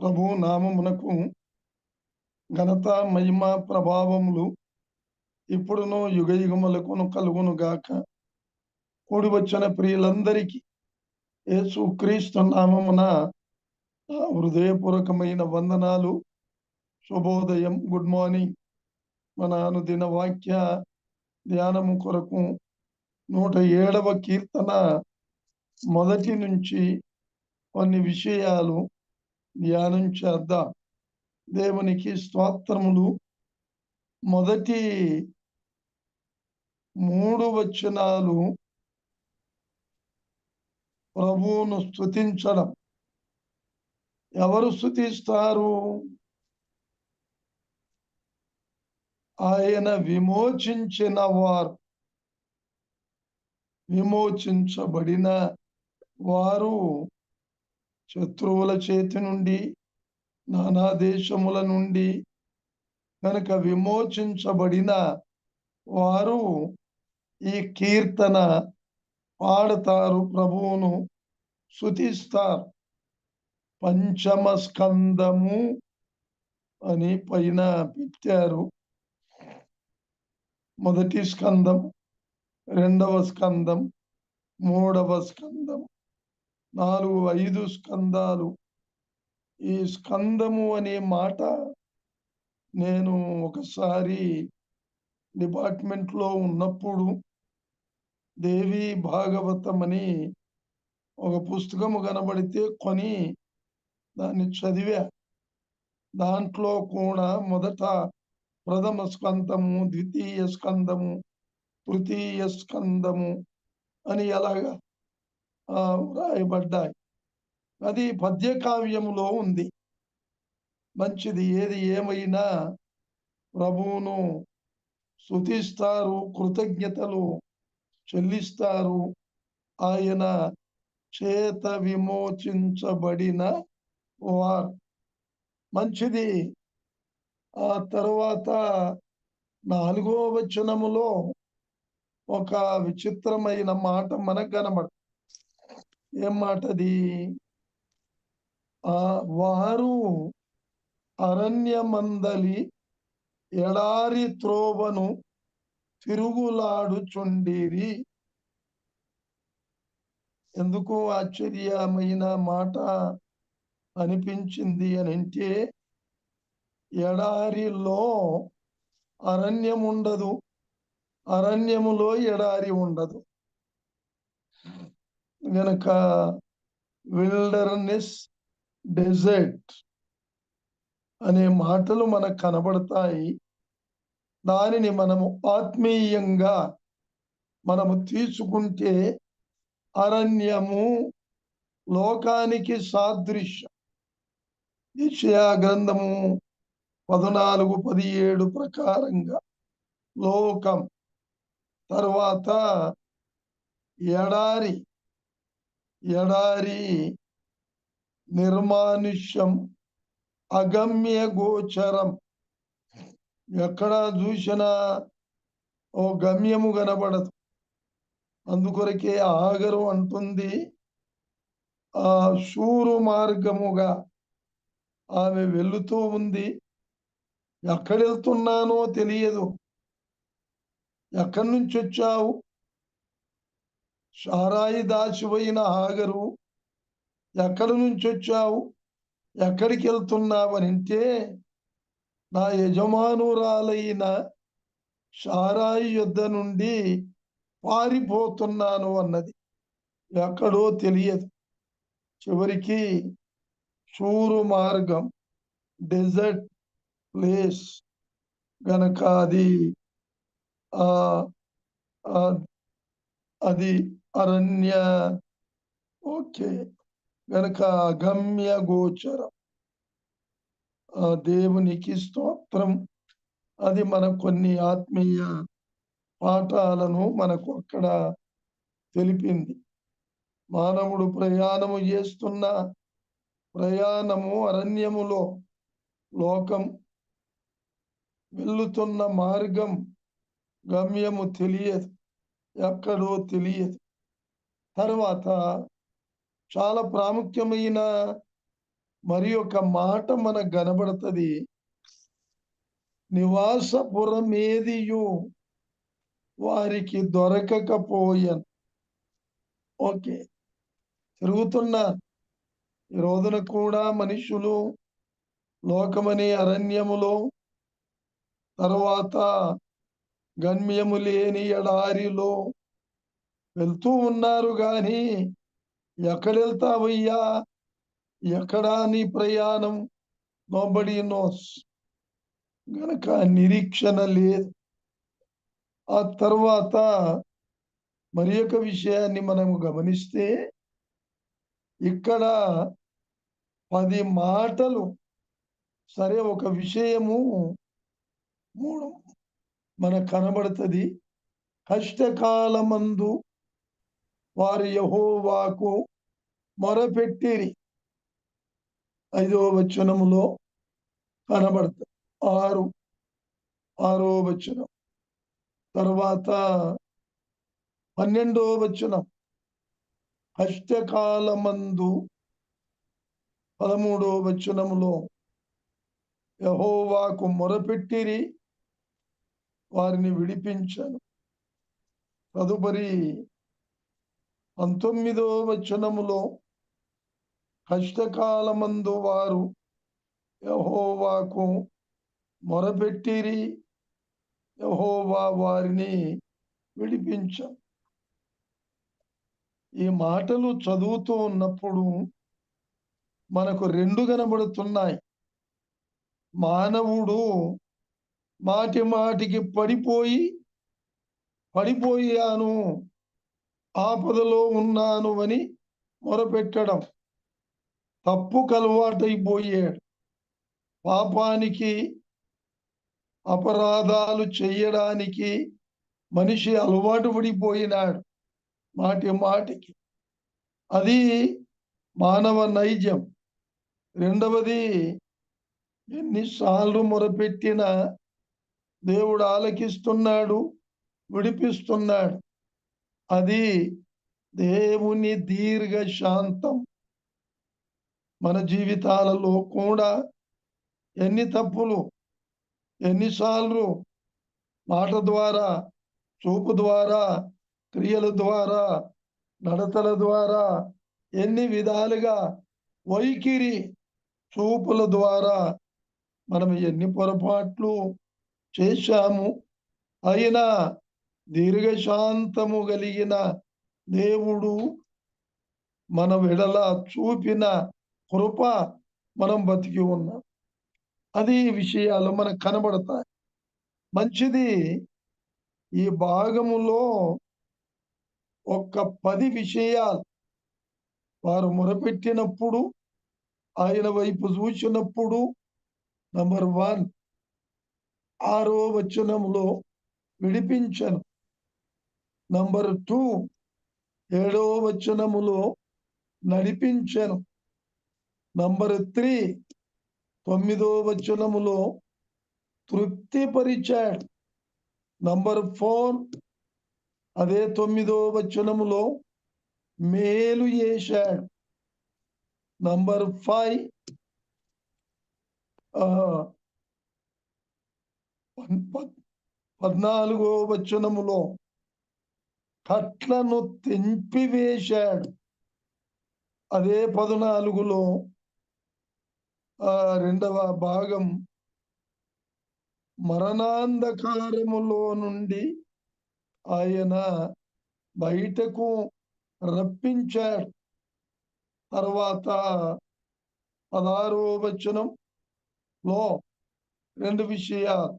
ప్రభు నామమునకు ఘనత మహిమ ప్రభావములు ఇప్పుడును యుగ యుగములకును కలుగును గాక కూడి వచ్చిన ప్రియులందరికీ యేసు క్రీస్తు నామమున హృదయపూర్వకమైన వందనాలు శుభోదయం గుడ్ మార్నింగ్. మన అనుదిన వాక్య ధ్యానము కొరకు నూట ఏడవ కీర్తన మొదటి నుంచి కొన్ని విషయాలు ధ్యానం చేద్దాం. దేవునికి స్తోత్రములు. మొదటి మూడు వచనాలు ప్రభువును స్థుతించడం ఎవరు స్థుతిస్తారు ఆయన విమోచించిన వారు. విమోచించబడిన వారు శత్రువుల చేతి నుండి నానా దేశముల నుండి కనుక విమోచించబడిన వారు ఈ కీర్తన పాడతారు ప్రభువును శుతిస్తారు పంచమ స్కందము అని పైన పెట్టారు. మొదటి స్కందం రెండవ స్కందం మూడవ స్కందం. నాలుగు ఐదు స్కందాలు. ఈ స్కందము అనే మాట నేను ఒకసారి డిపార్ట్మెంట్లో ఉన్నప్పుడు దేవి భాగవతం అని ఒక పుస్తకము కనబడితే కొని దాన్ని చదివా. దాంట్లో కూడా మొదట ప్రథమ స్కందము ద్వితీయ స్కందము తృతీయ స్కందము అని ఎలాగా వ్రాయబడ్డాయి అది పద్యకావ్యములో ఉంది. మంచిది ఏది ఏమైనా ప్రభువును శృతిస్తారు కృతజ్ఞతలు చెల్లిస్తారు. ఆయన చేత విమోచించబడిన వార్. మంచిది. ఆ తర్వాత నాలుగో వచనములో ఒక విచిత్రమైన మాట మనకు కనబడ ఏం మాటది ఆ వారు అరణ్యమందలి ఎడారి త్రోవను తిరుగులాడుచుండిరి ఎందుకు ఆశ్చర్యమైన మాట అనిపించింది అని అంటే ఎడారిలో అరణ్యం ఉండదు అరణ్యములో ఎడారి ఉండదు. గనక విల్డర్నెస్ డెజర్ట్ అనే మాటలు మనకు కనబడతాయి. దానిని మనము ఆత్మీయంగా మనము తీసుకుంటే అరణ్యము లోకానికి సాదృశ్యం. విషయా గ్రంథము పద్నాలుగు పదిహేడు ప్రకారంగా లోకం తర్వాత ఎడారి ఎడారి నిర్మానుష్యం అగమ్య గోచరం. ఎక్కడ చూసినా ఓ గమ్యము కనబడదు. అందుకొరకే ఆగరు అంటుంది ఆ శూరు మార్గముగా. ఆమె వెళుతూ ఉంది. ఎక్కడెళ్తున్నానో తెలియదు. ఎక్కడి నుంచి వచ్చావు షారాయి దాచిపోయిన ఆగరు. ఎక్కడి నుంచి వచ్చావు? ఎక్కడికి వెళ్తున్నావు అని అంటే నా యజమానురాలైన షారాయి యుద్ధ నుండి పారిపోతున్నాను అన్నది. ఎక్కడో తెలియదు. చివరికి చూరు మార్గం డెజర్ట్ ప్లేస్ గనక అది అది అరణ్య ఓకే గనక అగమ్య గోచరం దేవునికి స్తోత్రం అది మన కొన్ని ఆత్మీయ పాఠాలను మనకు అక్కడ తెలిపింది మానవుడు ప్రయాణము చేస్తున్న ప్రయాణము అరణ్యములో లోకం వెళ్ళుతున్న మార్గం గమ్యము తెలియదు ఎక్కడో తెలియదు తర్వాత చాలా ప్రాముఖ్యమైన మరి ఒక మాట మనకు కనబడుతుంది. నివాసపురమేదియు వారికి దొరకకపోయాను. ఓకే. తిరుగుతున్న ఈ రోజున కూడా మనుషులు లోకమనే అరణ్యములో తర్వాత గమ్యము లేని ఎడారిలో వెళ్తూ ఉన్నారు గాని ఎక్కడెళ్తావయ్యా? ఎక్కడా నీ ప్రయాణం? Nobody knows. గనక నిరీక్షణ లేదు ఆ తర్వాత మరి యొక్క విషయాన్ని మనము గమనిస్తే ఇక్కడ పది మాటలు. సరే ఒక విషయము మూడు మనకు కనబడుతుంది. కష్టకాలమందు వారు యహోవాకు మొరపెట్టిరి. ఐదో వచనములో కనబడుతుంది ఆరు ఆరో వచనం. తర్వాత పన్నెండో వచనం. కష్టకాలమందు పదమూడో వచనములో యహోవాకు మొరపెట్టిరి వారిని విడిపించను. తదుపరి పంతొమ్మిదో వచనములో కష్టకాలమందు వారు యహోవాకు మొరపెట్టిరి యహోవా వారిని విడిపించ. ఈ మాటలు చదువుతూ ఉన్నప్పుడు మనకు రెండు కనబడుతున్నాయి. మానవుడు మాటి మాటికి పడిపోయి పడిపోయాను ఆపదలో ఉన్నాను అని మొరపెట్టడం తప్పు కలవాటైపోయాడు పాపానికి అపరాధాలు చేయడానికి మనిషి అలవాటు పడిపోయినాడు. మాటి మాటికి. అది మానవ నైజం. రెండవది ఎన్నిసార్లు మొరపెట్టినా దేవుడు ఆలకిస్తున్నాడు విడిపిస్తున్నాడు. అది దేవుని దీర్ఘ శాంతం. మన జీవితాలలో కూడా ఎన్ని తప్పులు ఎన్నిసార్లు మాట ద్వారా చూపు ద్వారా క్రియల ద్వారా నడతల ద్వారా ఎన్ని విధాలుగా వైఖరి చూపుల ద్వారా మనం ఎన్ని పొరపాట్లు చేశాము అయినా దీర్ఘశాంతము కలిగిన దేవుడు మన విడల చూపిన కృప మనం బతికి ఉన్నాం. అది విషయాలు మనకు కనబడతాయి. మంచిది ఈ భాగములో ఒక్క పది విషయాలు వారు మొరపెట్టినప్పుడు ఆయన వైపు చూసినప్పుడు నంబర్ వన్ ఆరో వచనంలో విడిపించను. నంబర్ టూ ఏడో వచనములో నడిపించను. నంబర్ త్రీ తొమ్మిదో వచనములో తృప్తిపరిచాడు. నంబర్ ఫోర్ అదే తొమ్మిదో వచనములో మేలు చేశాడు. నంబర్ ఫైవ్ పద్నాలుగో వచనములో కట్లను తెంపివేశాడు అదే పద్నాలుగులో రెండవ భాగం మరణాంధకారములో నుండి ఆయన బయటకు రప్పించాడు. తర్వాత పదారో వచనం లో రెండు విషయాలు.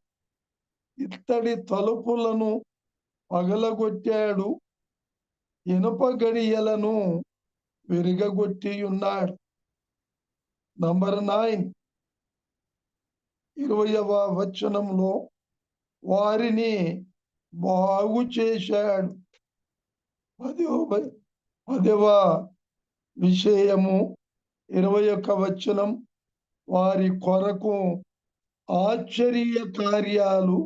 ఇత్తడి తలుపులను పగలగొట్టాడు. ఇనుప గడియలను విరగగొట్టి ఉన్నాడు నంబర్ నైన్ ఇరవయవ వచనంలో వారిని బాగు చేశాడు. పదవ పదవ విషయము ఇరవై ఒక్క వచనం. వారి కొరకు ఆశ్చర్య కార్యాలు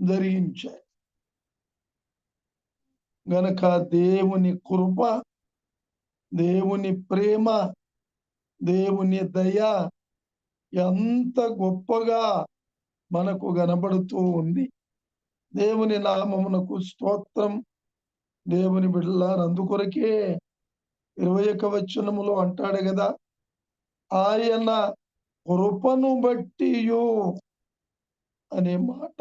జరిగించాయి. గనక దేవుని కృప దేవుని ప్రేమ దేవుని దయ ఎంత గొప్పగా మనకు కనబడుతూ ఉంది. దేవుని నామమునకు స్తోత్రం. దేవుని బిడ్డలారు అందుకొరకే ఇరవై ఒక వచనములో అంటాడు కదా ఆయన కృపను బట్టియో అనే మాట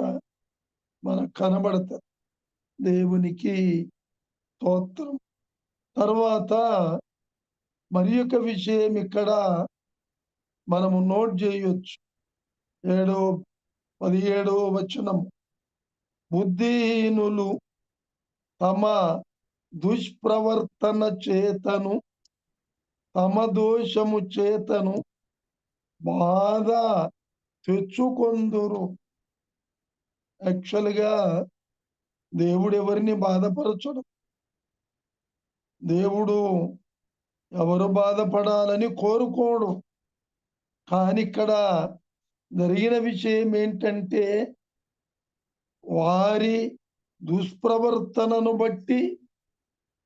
మనకు కనబడుతుంది. దేవునికి స్తోత్రం. తర్వాత మరి యొక్క విషయం ఇక్కడ మనము నోట్ చేయొచ్చు. ఏడో పదిహేడో వచనం. బుద్ధిహీనులు తమ దుష్ప్రవర్తన చేతను తమ దోషము చేతను బాధ తెచ్చుకొందురు. యాక్చువల్గా దేవుడు ఎవరిని బాధపరచడం? దేవుడు ఎవరు బాధపడాలని కోరుకోడు. కానీ ఇక్కడ జరిగిన విషయం ఏంటంటే వారి దుష్ప్రవర్తనను బట్టి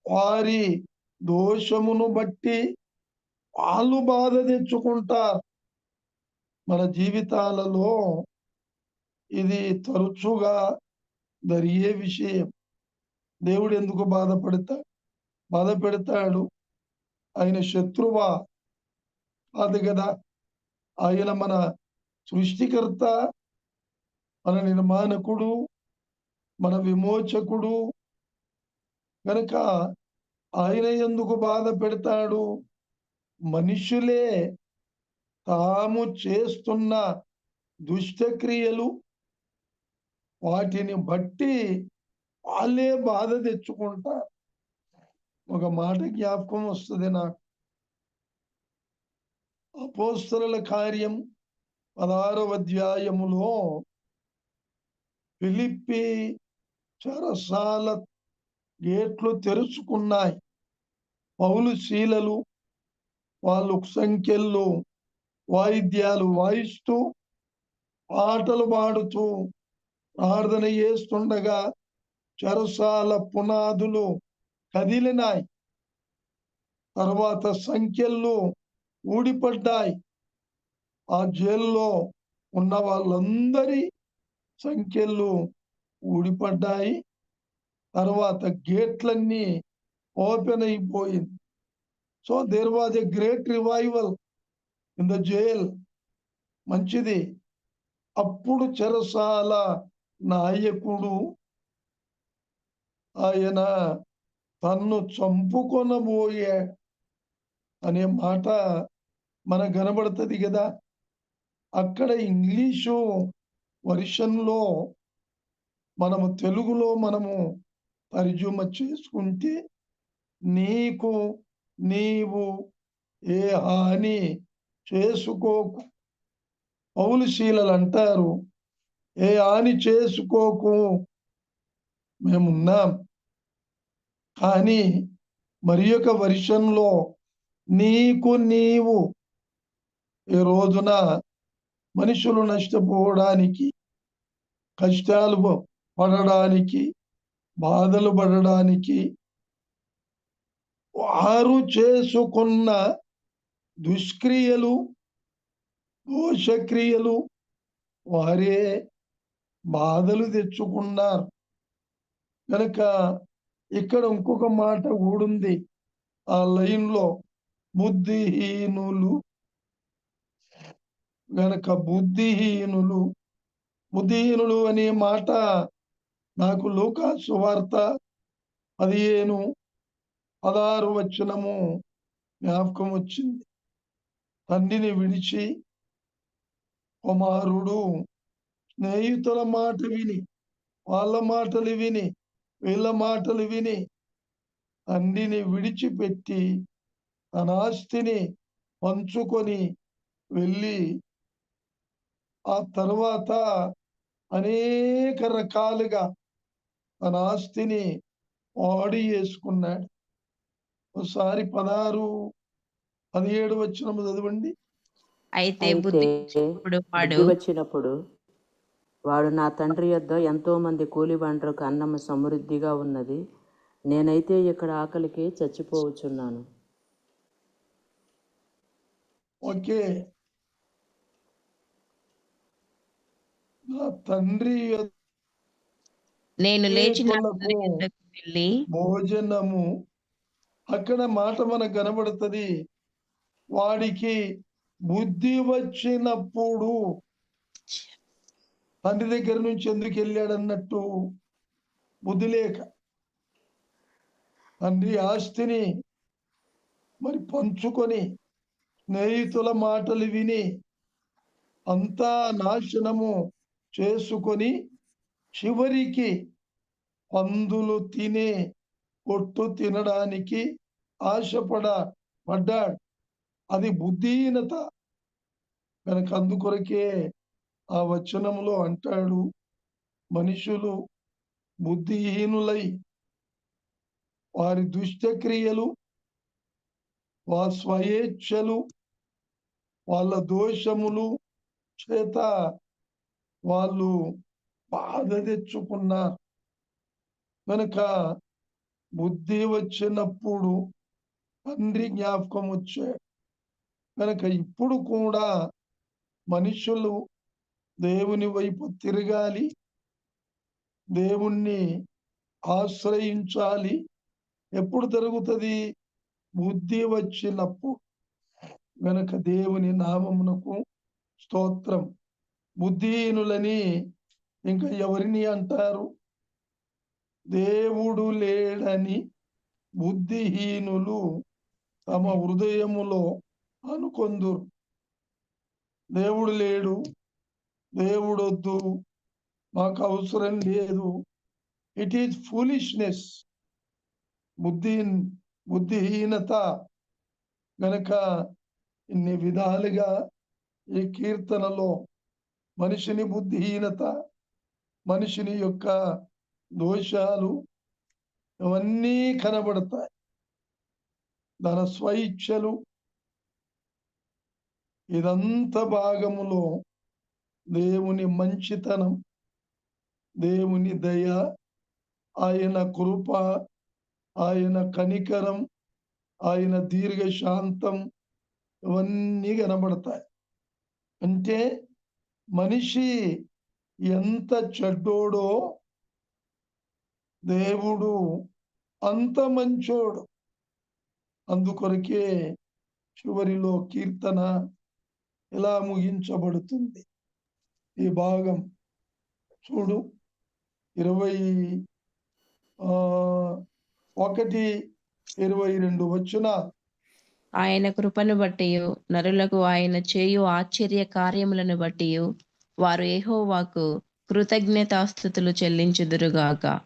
వారి దోషమును బట్టి వాళ్ళు బాధ తెచ్చుకుంటారు. మన జీవితాలలో ఇది తరచుగా జరిగే విషయం. దేవుడు ఎందుకు బాధపడతాడు? బాధ పెడతాడు ఆయన శత్రువా? కాదు కదా. ఆయన మన సృష్టికర్త మన నిర్మాణకుడు మన విమోచకుడు. కనుక ఆయన ఎందుకు బాధ పెడతాడు మనుషులే తాము చేస్తున్న దుష్టక్రియలు వాటిని బట్టి వాళ్ళే బాధ తెచ్చుకుంటారు. ఒక మాట జ్ఞాపకం వస్తుంది నాకు అపోస్తరుల కార్యం పదారవ అధ్యాయములో పిలిపి చరసాల గేట్లు తెరుచుకున్నాయి. పౌలు శీలలు వాళ్ళు సంఖ్యల్లో వాయిద్యాలు వాయిస్తూ పాటలు పాడుతూ ప్రార్థన చేస్తుండగా చరసాల పునాదులు కదిలినాయి. తర్వాత సంఖ్యలు ఊడిపడ్డాయి. ఆ జైల్లో ఉన్న వాళ్ళందరి సంఖ్యలు ఊడిపడ్డాయి. తర్వాత గేట్లన్నీ ఓపెన్ అయిపోయింది. So there was a great revival in the jail మంచిది. అప్పుడు చెరసాల నాయకుడు ఆయన తన్ను చంపుకొనబోయే అనే మాట మనకు కనబడుతుంది కదా. అక్కడ ఇంగ్లీషు వర్షన్లో మనము తెలుగులో మనము తర్జుమ చేసుకుంటే నీకు నీవు ఏ హాని చేసుకోకు. పౌలుశీలలు అంటారు ఏ హాని చేసుకోకు. మేమున్నాం. కానీ మరి యొక్క వర్షంలో నీకు నీవు ఈ రోజున మనుషులు నష్టపోవడానికి కష్టాలు పడడానికి బాధలు పడడానికి వారు చేసుకున్న దుష్క్రియలు దోషక్రియలు వారే బాధలు తెచ్చుకున్నారు. కనుక ఇక్కడ ఇంకొక మాట కూడుంది ఆ లైన్లో బుద్ధిహీనులు గనక బుద్ధిహీనులు బుద్ధిహీనులు అనే మాట నాకు లోకా సువార్త పదిహేను పదహారు వచనము జ్ఞాపకం వచ్చింది. తండ్రిని విడిచి కుమారుడు స్నేహితుల మాట విని వాళ్ళ మాటలు విని వీళ్ళ మాటలు విని తండ్రిని విడిచిపెట్టి తన ఆస్తిని పంచుకొని వెళ్ళి ఆ తర్వాత అనేక రకాలుగా తన ఆస్తిని వాడి చేసుకున్నాడు. ఒకసారి పదహారు పదిహేడు వచ్చినము చదవండి. అయితే బుద్ధి వచ్చినప్పుడు వాడు నా తండ్రి యొద్ద ఎంతో మంది కూలిబండ్రకు అన్నము సమృద్ధిగా ఉన్నది. నేనైతే ఇక్కడ ఆకలికి చచ్చిపోవచ్చున్నాను. ఓకే. నా తండ్రి నేను లేచి వెళ్ళి భోజనము అక్కడ మాట మనకు కనబడుతుంది. వాడికి బుద్ధి వచ్చినప్పుడు తండ్రి దగ్గర నుంచి ఎందుకు వెళ్ళాడన్నట్టు బుద్ధి లేక తండ్రి ఆస్తిని మరి పంచుకొని స్నేహితుల మాటలు విని అంతా నాశనము చేసుకొని చివరికి పందులు తినే కొట్టు తినడానికి ఆశపడ పడ్డాడు అది బుద్ధిహీనత కనుక అందుకొరకే ఆ వచనంలో అంటాడు మనుషులు బుద్ధిహీనులై వారి దుష్టక్రియలు వారి స్వయేచ్ఛలు వాళ్ళ దోషములు చేత వాళ్ళు బాధ తెచ్చుకున్నారు. కనుక బుద్ధి వచ్చినప్పుడు తండ్రి జ్ఞాపకం వచ్చాడు. కనుక ఇప్పుడు కూడా మనుషులు దేవుని వైపు తిరగాలి. దేవుణ్ణి ఆశ్రయించాలి. ఎప్పుడు జరుగుతుంది? బుద్ధి వచ్చినప్పుడు. గనక దేవుని నామమునకు స్తోత్రం. బుద్ధిహీనులని ఇంకా ఎవరిని అంటారు? దేవుడు లేడని బుద్ధిహీనులు తమ హృదయములో అనుకొందురు. దేవుడు లేడు. దేవుడొద్దు. మాకు అవసరం లేదు. ఇట్ ఈజ్ ఫూలిష్నెస్ బుద్ధి బుద్ధిహీనత గనక ఇన్ని విధాలుగా ఈ కీర్తనలో మనిషిని బుద్ధిహీనత మనిషిని యొక్క దోషాలు ఇవన్నీ కనబడతాయి. తన స్వయిచ్ఛలు ఇదంత భాగములో దేవుని మంచితనం దేవుని దయ ఆయన కృప ఆయన కనికరం ఆయన దీర్ఘ శాంతం ఇవన్నీ కనబడతాయి. అంటే మనిషి ఎంత చెడ్డోడో దేవుడు అంత మంచోడు. అందుకొరకే చివరిలో కీర్తన ఇలా ముగించబడుతుంది. ఈ భాగం చూడు. ఇరవై ఒకటి ఇరవై రెండు వచ్చిన. ఆయన కృపను బట్టి నరులకు ఆయన చేయు ఆశ్చర్య కార్యములను బట్టి వారు ఏహోవాకు కృతజ్ఞతాస్థుతులు చెల్లించుదురుగాక.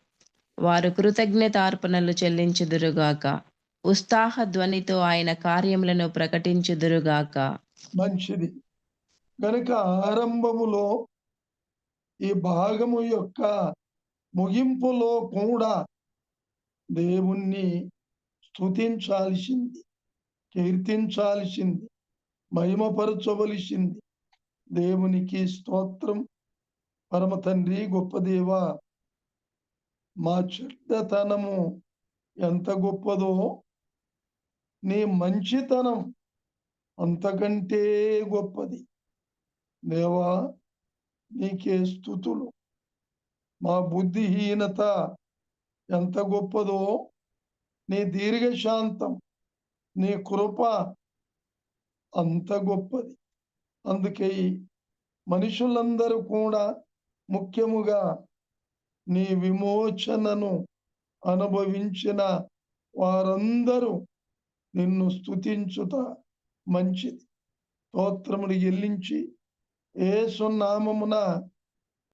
వారు కృతజ్ఞతార్పణలు చెల్లించుదురుగాక. ఉత్సాహ ధ్వనితో ఆయన కార్యములను ప్రకటించుదురుగాక. మంచిది. కనుక ఆరంభములో ఈ భాగము యొక్క ముగింపులో కూడా దేవుణ్ణి స్తుతించాల్సింది కీర్తించాల్సింది మహిమపరచవలసింది. దేవునికి స్తోత్రం. పరమ తండ్రి గొప్ప దేవ మా చెడ్డతనము ఎంత గొప్పదో నీ మంచితనం అంతకంటే గొప్పది. దేవా నీకే స్థుతులు. మా బుద్ధిహీనత ఎంత గొప్పదో నీ దీర్ఘశాంతం నీ కృప అంత గొప్పది. అందుకే మనుషులందరూ కూడా ముఖ్యముగా నీ విమోచనను అనుభవించిన వారందరూ నిన్ను స్తుతించుట మంచిది. స్తోత్రముడు ఎల్లించి ఏసునామమున